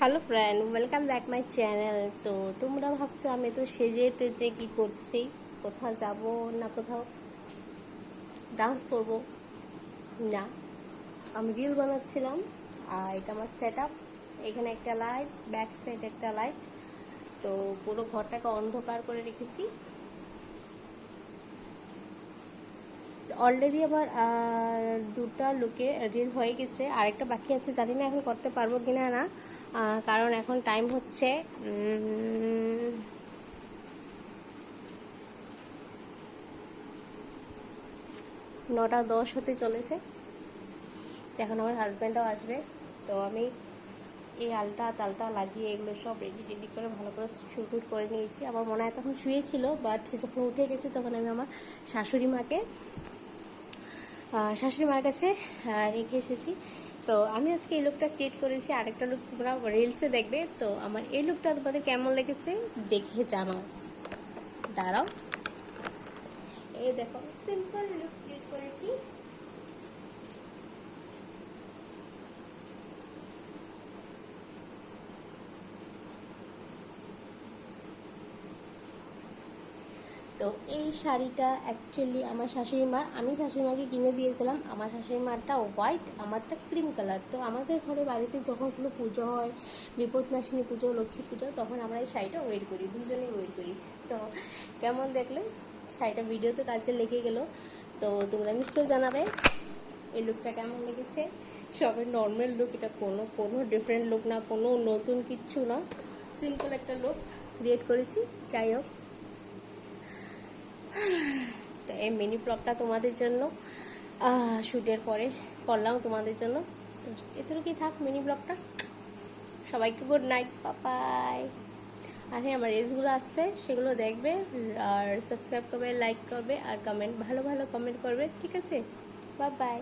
Hello friend welcome back my channel তো তোমরা ভাবছ আমি তো সেজে টেজে কি করছি? কোথাও যাব না কোথাও? ডান্স করব? না। আমি রিল বানাচ্ছিলাম, আর এটা আমার সেট আপ এখানে একটা লাইট ব্যাক সাইড একটা লাইট তো পুরো ঘরটাকে অন্ধকার করে রেখেছি। অলরেডি আবার দুটা লুকে রিল হয়ে গেছে। আরেকটা বাকি আছে, জানি না এখন করতে পারব কিনা না। কারণ এখন টাইম হচ্ছে নটা দশ হতে চলেছে। এখন আমার হাজব্যান্ডও আসবে, তো আমি এই আলটা তালটা লাগিয়ে এগুলো সব রেডি রেডি করে ভালো করে শুট করে নিয়েছি। আমার মনে হয় তখন শুয়েছিল বাট যখন উঠে গেছে তখন আমি আমার শাশুড়ি মাকে শাশুড়ি মার কাছে রেখে এসেছি। তো আমি আজকে এই লুকটা ক্রিয়েট করেছি, আরেকটা লুক তোমরা রিলসে দেখবে। তো আমার এই লুকটা তোমাদের কেমন লেগেছে দেখে জানো দাঁড়াও। এই দেখো সিম্পল লুক ক্রিয়েট করেছি। তো এই শাড়িটা অ্যাকচুয়ালি আমার শাশুড়ি মার আমি শাশুড়ি মাকে কিনে দিয়েছিলাম। আমার শাশুড়ি মারটা হোয়াইট আমারটা ক্রিম কালার তো আমাদের ঘরে বাড়িতে যখন কোনো পুজো হয়, বিপদনাশিনী পুজো, লক্ষ্মী পুজো, তখন আমরা এই শাড়িটা ওয়েট করি দুজনেই ওয়েট করি। তো কেমন দেখলে? শাড়িটা ভিডিওতে কাজে লেগে গেল। তো তোমরা নিশ্চয়ই জানাবে এই লুকটা কেমন লেগেছে। সবের নর্মাল লুক এটা কোনো কোনো ডিফারেন্ট লুক না, কোনো নতুন কিচ্ছু না। সিম্পল একটা লুক ক্রিয়েট করেছি। যাই হোক তো এই মিনি ব্লগটা তোমাদের জন্য শ্যুটের পরে করলাম তোমাদের জন্য। তো এতটুকুই থাক মিনি ব্লগটা সবাইকে গুড নাইট বাই আর হ্যাঁ আমার রিলসগুলো আসছে, সেগুলো দেখবে, আর সাবস্ক্রাইব করবে লাইক করবে, আর কমেন্ট ভালো ভালো কমেন্ট করবে, ঠিক আছে? Bye bye